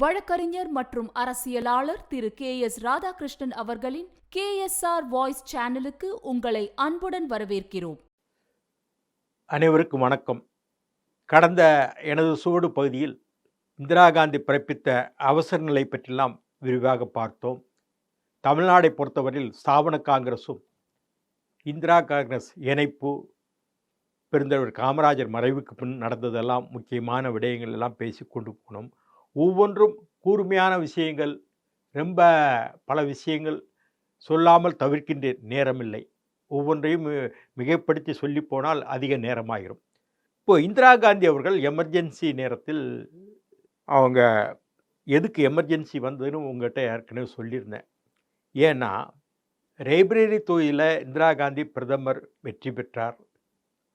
வழக்கறிஞர் மற்றும் அரசியலாளர் திரு கே எஸ் ராதாகிருஷ்ணன் அவர்களின் கே எஸ் ஆர் வாய்ஸ் சேனலுக்கு உங்களை அன்புடன் வரவேற்கிறோம். அனைவருக்கும் வணக்கம். கடந்த எனது சுவடு பகுதியில் இந்திரா காந்தி பிறப்பித்த அவசர நிலை பற்றிலாம் விரிவாக பார்த்தோம். தமிழ்நாடை பொறுத்தவரையில் ஸ்தாபன காங்கிரஸும் இந்திரா காங்கிரஸ் இணைப்பு பெருந்தலைவர் காமராஜர் மறைவுக்கு பின் நடந்ததெல்லாம் முக்கியமான விடயங்கள் எல்லாம் பேசி கொண்டு போனோம். ஒவ்வொன்றும் கூர்மையான விஷயங்கள் ரொம்ப பல விஷயங்கள் சொல்லாமல் தவிர்க்கின்ற நேரமில்லை. ஒவ்வொன்றையும் மிகைப்படுத்தி சொல்லி போனால் அதிக நேரமாகிடும் இப்போ இந்திரா காந்தி அவர்கள் எமர்ஜென்சி நேரத்தில் அவங்க எதுக்கு எமர்ஜென்சி வந்ததுன்னு உங்கள்கிட்ட ஏற்கனவே சொல்லியிருந்தேன். ஏன்னா லைப்ரரி தொகுதியில் இந்திரா காந்தி பிரதமர் வெற்றி பெற்றார்.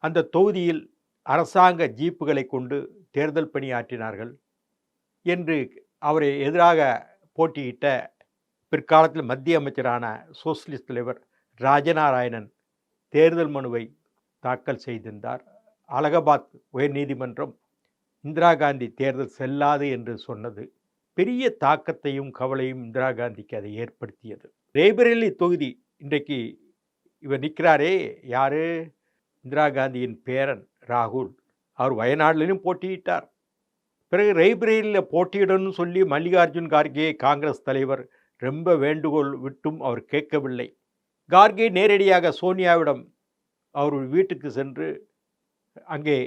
அந்த தொகுதியில் அரசாங்க ஜீப்புகளை கொண்டு தேர்தல் பணியாற்றினார்கள். என்று அவரை எதிராக போட்டியிட்ட பிற்காலத்தில் மத்திய அமைச்சரான சோசியலிஸ்ட் தலைவர் ராஜநாராயணன் தேர்தல் மனுவை தாக்கல் செய்திருந்தார். அலகாபாத் உயர்நீதிமன்றம் இந்திரா காந்தி தேர்தல் செல்லாது என்று சொன்னது பெரிய தாக்கத்தையும் கவலையும் இந்திரா காந்திக்கு அதை ஏற்படுத்தியது. ரேபரேலி தொகுதி இன்றைக்கு இவர் நிற்கிறாரே யாரு? இந்திரா காந்தியின் பேரன் ராகுல். அவர் வயநாடுலையும் போட்டியிட்டார். பிறகு ரேபரேலியில் போட்டியிடணும்னு சொல்லி மல்லிகார்ஜுன் கார்கே காங்கிரஸ் தலைவர் ரொம்ப வேண்டுகோள் விட்டும் அவர் கேட்கவில்லை. கார்கே நேரடியாக சோனியாவிடம் அவர் வீட்டுக்கு சென்று அங்கே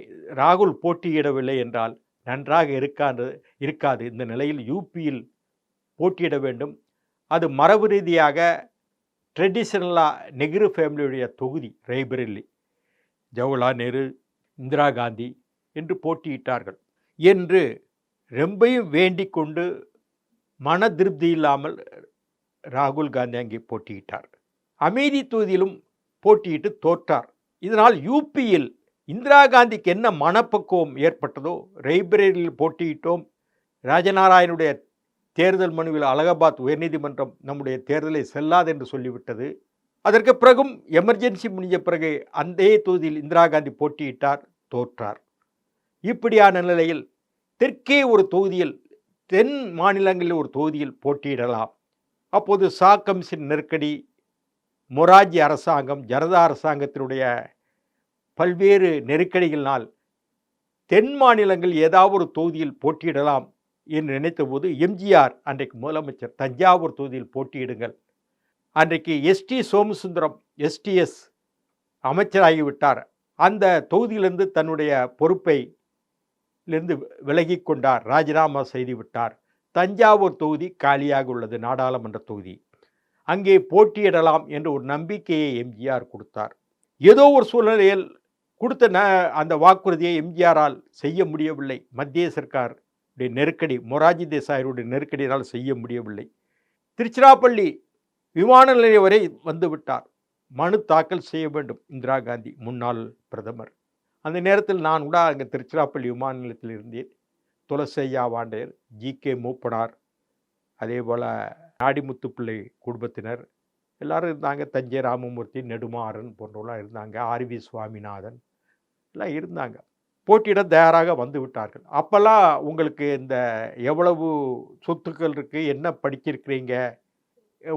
ராகுல் போட்டியிடவில்லை என்றால் நன்றாக இருக்காது இருக்காது. இந்த நிலையில் யூபியில் போட்டியிட வேண்டும். அது மரபு ரீதியாக ட்ரெடிஷ்னலாக நெஹ்ரு ஃபேமிலியுடைய தொகுதி ரேபரேலி. ஜவஹர்லால் நேரு இந்திரா காந்தி என்று போட்டியிட்டார்கள். என்று ரொம்பையும் வேண்டிக் கொண்டு மன திருப்தி இல்லாமல் ராகுல் காந்தி அங்கே போட்டியிட்டார். அமேதி தொகுதியிலும் போட்டியிட்டு தோற்றார். இதனால் யூபியில் இந்திரா காந்திக்கு என்ன மனப்பக்குவம் ஏற்பட்டதோ ரைப்ரரியில் போட்டியிட்டோம். ராஜநாராயணுடைய தேர்தல் மனுவில் அலகாபாத் உயர்நீதிமன்றம் நம்முடைய தேர்தலை செல்லாது என்று சொல்லிவிட்டது. அதற்கு பிறகும் எமர்ஜென்சி முடிஞ்ச பிறகு அந்த தொகுதியில் இந்திரா காந்தி போட்டியிட்டார் தோற்றார். இப்படியான நிலையில் தெற்கே ஒரு தொகுதியில் தென் மாநிலங்களில் ஒரு தொகுதியில் போட்டியிடலாம். அப்போது சா கமிஷன் நெருக்கடி மொராஜி அரசாங்கம் ஜனதா அரசாங்கத்தினுடைய பல்வேறு நெருக்கடிகளினால் தென் மாநிலங்கள் ஏதாவது ஒரு தொகுதியில் போட்டியிடலாம் என்று நினைத்தபோது எம்ஜிஆர் அன்றைக்கு முதலமைச்சர் தஞ்சாவூர் தொகுதியில் போட்டியிடுங்கள். அன்றைக்கு எஸ்டி சோமசுந்தரம் எஸ்டிஎஸ் அமைச்சராகிவிட்டார் அந்த தொகுதியிலிருந்து தன்னுடைய பொறுப்பை இருந்து விலகி கொண்டார் ராஜினாமா செய்துவிட்டார். தஞ்சாவூர் தொகுதி காலியாக உள்ளது நாடாளுமன்ற தொகுதி. அங்கே போட்டியிடலாம் என்ற ஒரு நம்பிக்கையை எம்ஜிஆர் கொடுத்தார். ஏதோ ஒரு சூழ்நிலையில் கொடுத்த ந அந்த வாக்குறுதியை எம்ஜிஆரால் செய்ய முடியவில்லை. மத்திய சர்க்கார் நெருக்கடி மொராஜி தேசாயருடைய நெருக்கடியினால் செய்ய முடியவில்லை. திருச்சிராப்பள்ளி விமான நிலையம் வரை வந்துவிட்டார் மனு தாக்கல் செய்ய வேண்டும். இந்திரா காந்தி முன்னாள் பிரதமர். அந்த நேரத்தில் நான் கூட அங்கே திருச்சிராப்பள்ளி விமான நிலையத்தில் இருந்தேன். துளசையா வாண்டையர் ஜி கே மூப்பனார் அதே போல் நாடிமுத்து பிள்ளை குடும்பத்தினர் எல்லாரும் இருந்தாங்க. தஞ்சை ராமமூர்த்தி நெடுமாறன் போன்றவெல்லாம் இருந்தாங்க. ஆர்வி சுவாமிநாதன் எல்லாம் இருந்தாங்க. போட்டியிட தயாராக வந்து விட்டார்கள். அப்போல்லாம் உங்களுக்கு இந்த எவ்வளவு சொத்துக்கள் இருக்குது என்ன படிச்சிருக்கிறீங்க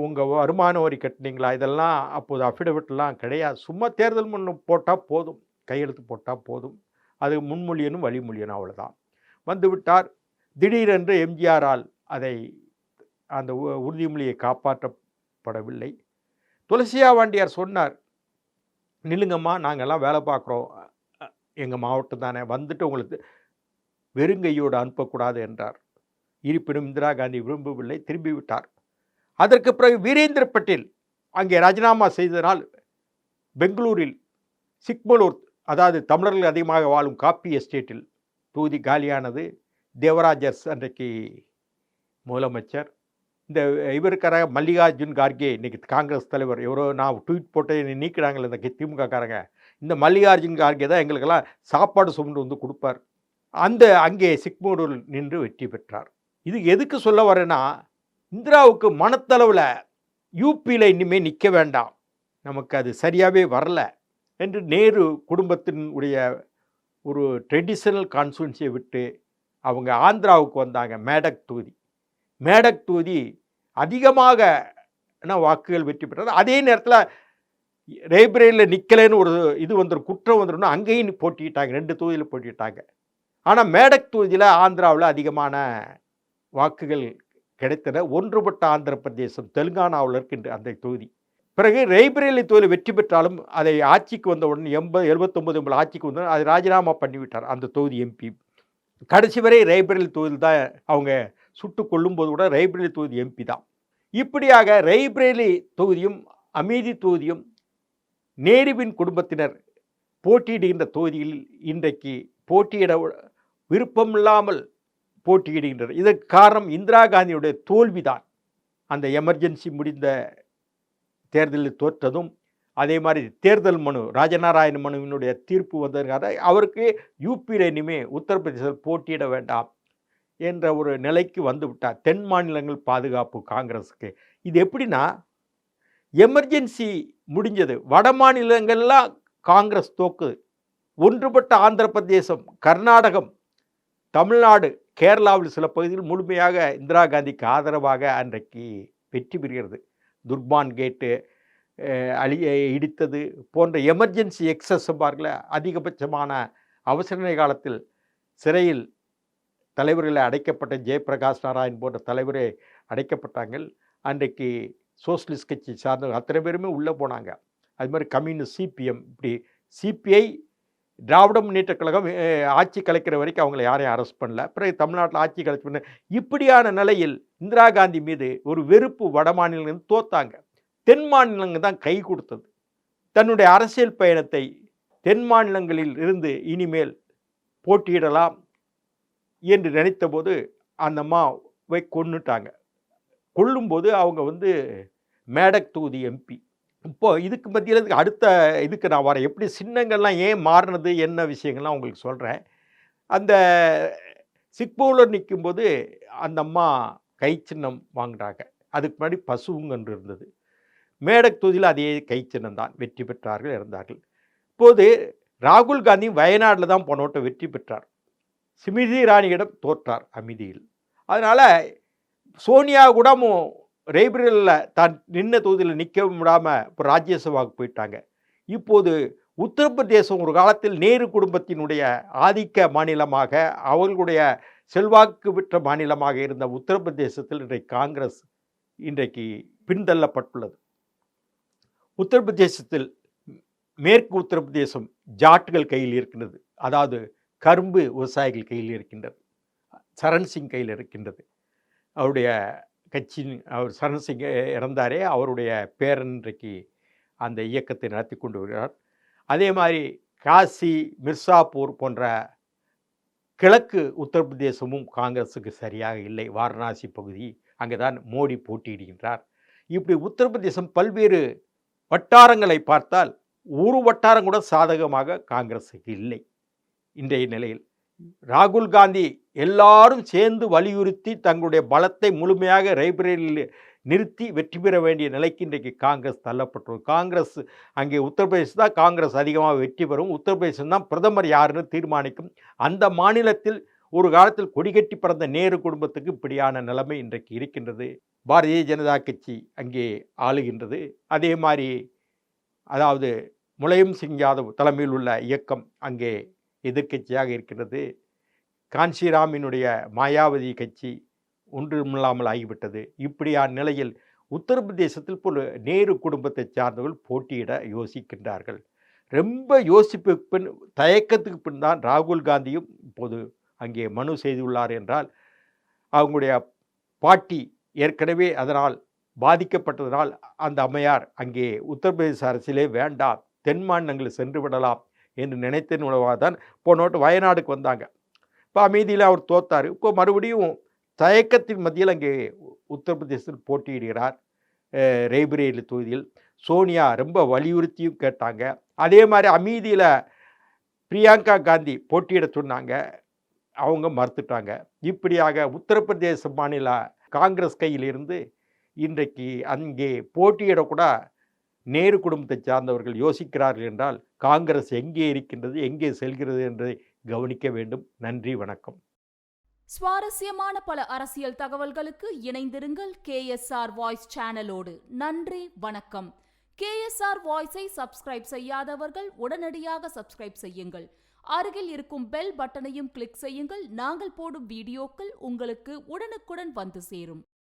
உங்கள் வருமான வரி கட்டினீங்களா இதெல்லாம் அப்போது அஃபிடவிட்லாம் கிடையாது. சும்மா தேர்தல் முன்னு போட்டால் போதும். கையெழுத்து போட்டால் போதும். அது முன்மொழியனும் வழிமொழியனும் அவ்வளோதான் வந்துவிட்டார் திடீரென்று எம்ஜிஆரால் அதை அந்த உ- உறுதிமொழியை காப்பாற்றப்படவில்லை. துளசியா வாண்டியார் சொன்னார் நில்லுங்கம்மா நாங்கள்லாம் வேலை பார்க்குறோம். எங்கள் மாவட்டம் தானே. வந்துட்டு உங்களுக்கு வெறுங்கையோடு அனுப்பக்கூடாது என்றார். இருப்பினும் இந்திரா காந்தி விரும்பவில்லை திரும்பி விட்டார். அதற்கு பிறகு வீரேந்திர பட்டேல் அங்கே ராஜினாமா செய்ததனால் பெங்களூரில் சிக்மலூர் அதாவது தமிழர்கள் அதிகமாக வாழும் காப்பி எஸ்டேட்டில் தொகுதி காலியானது தேவராஜர்ஸ் அன்றைக்கு முதலமைச்சர். இந்த இவருக்கார மல்லிகார்ஜுன் கார்கே இன்றைக்கி காங்கிரஸ் தலைவர் எவரோ நான் ட்வீட் போட்டு என்னை நீக்கிறாங்களே இந்த திமுக காரங்க இந்த மல்லிகார்ஜுன் கார்கே தான் எங்களுக்கெல்லாம் சாப்பாடு சுமண்டு வந்து கொடுப்பார். அந்த அங்கே சிக்மூரில் நின்று வெற்றி பெற்றார். இது எதுக்கு சொல்ல வரேன்னா இந்திராவுக்கு மனத்தளவில் யூபியில் இனிமேல் நிற்க வேண்டாம். நமக்கு அது சரியாகவே வரல. என்று நேரு குடும்பத்தினுடைய ஒரு ட்ரெடிஷ்னல் கான்ஸ்டுவன்சியை விட்டு அவங்க ஆந்திராவுக்கு வந்தாங்க மேடக் தொகுதி. மேடக் தொகுதி அதிகமாக என்ன வாக்குகள் வெற்றி பெற்றது? அதே நேரத்தில் ரேபரேலியில் நிற்கலைன்னு ஒரு இது வந்துடும் குற்றம் வந்துடும் அங்கேயும் போட்டிட்டாங்க ரெண்டு தொகுதியில் போட்டிட்டாங்க ஆனால் மேடக் தொகுதியில் ஆந்திராவில் அதிகமான வாக்குகள் கிடைத்தன. ஒன்றுபட்ட ஆந்திர பிரதேசம் தெலுங்கானாவில் இருக்கின்ற அந்த தொகுதி. பிறகு ரேபரேலி தொழில் வெற்றி பெற்றாலும் அதை ஆட்சிக்கு வந்தவுடன் எண்பது எழுபத்தொம்பது எண்பது ஆட்சிக்கு வந்த அதை ராஜினாமா பண்ணிவிட்டார் அந்த தொகுதி எம்பி கடைசி வரை ரேபரேலி தொகுதியில் தான் அவங்க சுட்டு கொள்ளும்போது கூட ரேபரேலி தொகுதி எம்பி தான். இப்படியாக ரேபரேலி தொகுதியும் அமீதி தொகுதியும் நேருவின் குடும்பத்தினர் போட்டியிடுகின்ற தொகுதியில் இன்றைக்கு போட்டியிட விருப்பமில்லாமல் போட்டியிடுகின்றனர். இதற்கு காரணம் இந்திரா காந்தியுடைய தோல்விதான். அந்த எமர்ஜென்சி முடிந்த தேர்தலில் தோற்றதும் அதே மாதிரி தேர்தல் மனு ராஜநாராயண மனுவினுடைய தீர்ப்பு வந்ததுக்காக அவருக்கு யூபியில் இனிமே உத்தரப்பிரதேசத்தில் போட்டியிட வேண்டாம் என்ற ஒரு நிலைக்கு வந்துவிட்டார் தென் மாநிலங்கள் பாதுகாப்பு காங்கிரஸுக்கு. இது எப்படின்னா எமர்ஜென்சி முடிஞ்சது. வட மாநிலங்கள்லாம் காங்கிரஸ் தோக்குது. ஒன்றுபட்ட ஆந்திர பிரதேசம் கர்நாடகம் தமிழ்நாடு கேரளாவில் சில பகுதியில் முழுமையாக இந்திரா காந்திக்கு ஆதரவாக அன்றைக்கு வெற்றி பெறுகிறது. துர்பான் கேட்டு அழி இடித்தது போன்ற எமர்ஜென்சி எக்ஸஸ் பார்க்கல அதிகபட்சமான அவசர காலத்தில் சிறையில் தலைவர்களை அடைக்கப்பட்ட ஜெயபிரகாஷ் நாராயண் போன்ற தலைவரே அடைக்கப்பட்டாங்க அன்றைக்கு சோசியலிஸ்ட் கட்சி சார்ந்த அத்தனை பேருமே உள்ளே போனாங்க. அது மாதிரி கம்யூனிஸ்ட் சிபிஎம் இப்படி சிபிஐ திராவிட முன்னேற்ற கழகம் ஆட்சி கலைக்கிற வரைக்கும் அவங்களை யாரையும் அரெஸ்ட் பண்ணல. பிறகு தமிழ்நாட்டில் ஆட்சி கலைச்சு பண்ண இப்படியான நிலையில் இந்திரா காந்தி மீது ஒரு வெறுப்பு வட மாநிலங்கள் தோத்தாங்க. தென் மாநிலங்கள் தான் கை கொடுத்தது. தன்னுடைய அரசியல் பயணத்தை தென் மாநிலங்களில் இருந்து இனிமேல் போட்டியிடலாம் என்று நினைத்தபோது அந்த அம்மாவை கொன்னுட்டாங்க. கொல்லும்போது அவங்க வந்து மேடக் தொகுதி எம்பி இப்போ இதுக்கு மத்தியில் அடுத்த இதுக்கு நான் வரேன். எப்படி சின்னங்கள்லாம் ஏன் மாறினது? என்ன விஷயங்கள்லாம் உங்களுக்கு சொல்கிறேன் அந்த சிக்போவில் நிற்கும்போது அந்த அம்மா கை சின்னம் வாங்கினாங்க அதுக்கு முன்னாடி பசுங்கன்று இருந்தது. மேடக் தொகுதியில் அதே கை சின்னம் தான். வெற்றி பெற்றார்கள் இருந்தார்கள் இப்போது ராகுல் காந்தி வயநாட்டில் தான் போனோட்ட வெற்றி பெற்றார். ஸ்மிருதி இராணியிடம் தோற்றார் அமைதியில். அதனால் சோனியா கூட ரேபரேலில் தான் நின்ன தொகுதியில் நிற்க விடாமல் இப்போ ராஜ்யசபாவுக்கு போயிட்டாங்க. இப்போது உத்தரப்பிரதேசம் ஒரு காலத்தில் நேரு குடும்பத்தினுடைய ஆதிக்க மாநிலமாக அவர்களுடைய செல்வாக்கு பெற்ற மாநிலமாக இருந்த உத்தரப்பிரதேசத்தில் இன்றைக்கு காங்கிரஸ் இன்றைக்கு பின்தள்ளப்பட்டுள்ளது. உத்தரப்பிரதேசத்தில் மேற்கு உத்தரப்பிரதேசம் ஜாட்டுகள் கையில் இருக்கின்றது. அதாவது கரும்பு விவசாயிகள் கையில் இருக்கின்றது. சரண் சிங் கையில் இருக்கின்றது. அவருடைய கட்சியின் அவர் சரண்சிங் இறந்தாரே அவருடைய பேரன்றைக்கு அந்த இயக்கத்தை நடத்தி கொண்டு வருகிறார். அதே மாதிரி காசி மிர்சாப்பூர் போன்ற கிழக்கு உத்தரப்பிரதேசமும் காங்கிரஸுக்கு சரியாக இல்லை. வாரணாசி பகுதி அங்கே தான் மோடி போட்டியிடுகின்றார். இப்படி உத்தரப்பிரதேசம் பல்வேறு வட்டாரங்களை பார்த்தால் ஒரு வட்டாரம் கூட சாதகமாக காங்கிரஸுக்கு இல்லை. இன்றைய நிலையில் ராகுல் காந்தி எல்லாரும் சேர்ந்து வலியுறுத்தி தங்களுடைய பலத்தை முழுமையாக ரைப்ரரியில் நிறுத்தி வெற்றி பெற வேண்டிய நிலைக்கு இன்றைக்கு காங்கிரஸ் தள்ளப்பட்டுள்ளது. காங்கிரஸ் அங்கே உத்தரப்பிரதேசம் தான் காங்கிரஸ் அதிகமாக வெற்றி பெறும். உத்தரப்பிரதேசம் தான் பிரதமர் யாருன்னு தீர்மானிக்கும். அந்த மாநிலத்தில் ஒரு காலத்தில் கொடிகட்டி பிறந்த நேரு குடும்பத்துக்கு இப்படியான நிலைமை இன்றைக்கு இருக்கின்றது. பாரதிய ஜனதா கட்சி அங்கே ஆளுகின்றது. அதே மாதிரி அதாவது முலையம் சிங் யாதவ் தலைமையில் உள்ள இயக்கம் அங்கே எதிர்க்கட்சியாக இருக்கின்றது. காஞ்சிராமினுடைய மாயாவதி கட்சி ஒன்றுமில்லாமல் ஆகிவிட்டது. இப்படியான நிலையில் உத்தரப்பிரதேசத்தில் போல நேரு குடும்பத்தை சார்ந்தவர்கள் போட்டியிட யோசிக்கின்றார்கள். ரொம்ப யோசிப்பு பின் தயக்கத்துக்கு பின் தான் ராகுல் காந்தியும் இப்போது அங்கே மனு செய்துள்ளார் என்றால் அவங்களுடைய பாட்டி ஏற்கனவே அதனால் பாதிக்கப்பட்டதனால் அந்த அம்மையார் அங்கே உத்தரப்பிரதேச அரசிலே வேண்டாம் தென் மாநிலங்களில் சென்று விடலாம் என்று நினைத்தன் உணவாக தான் போனோட்டு வயநாடுக்கு வந்தாங்க. இப்போ அமைதியில் அவர் தோத்தார். இப்போ மறுபடியும் தயக்கத்தின் மத்தியில் அங்கே உத்தரப்பிரதேசத்தில் போட்டியிடுகிறார் ரேபரேலி தொகுதியில். சோனியா ரொம்ப வலியுறுத்தியும் கேட்டாங்க. அதே மாதிரி அமைதியில் பிரியங்கா காந்தி போட்டியிட சொன்னாங்க. அவங்க மறுத்துட்டாங்க. இப்படியாக உத்தரப்பிரதேச மாநில காங்கிரஸ் கையிலிருந்து இன்றைக்கு அங்கே போட்டியிடக்கூட நேரு குடும்பத்தை சார்ந்தவர்கள் யோசிக்கிறார்கள் என்றால் காங்கிரஸ் எங்கே இருக்கின்றது எங்கே செல்கிறது என்பதை கவனிக்க வேண்டும். நன்றி வணக்கம். சுவாரஸ்யமான பல அரசியல் தகவல்களுக்கு இணைந்திருங்கள் கேஎஸ்ஆர் வாய்ஸ் சேனலோடு. நன்றி வணக்கம். கேஎஸ்ஆர் வாய்ஸை சப்ஸ்கிரைப் செய்யாதவர்கள் உடனடியாக சப்ஸ்கிரைப் செய்யுங்கள். அருகில் இருக்கும் பெல் பட்டனையும் கிளிக் செய்யுங்கள். நாங்கள் போடும் வீடியோக்கள் உங்களுக்கு உடனுக்குடன் வந்து சேரும்.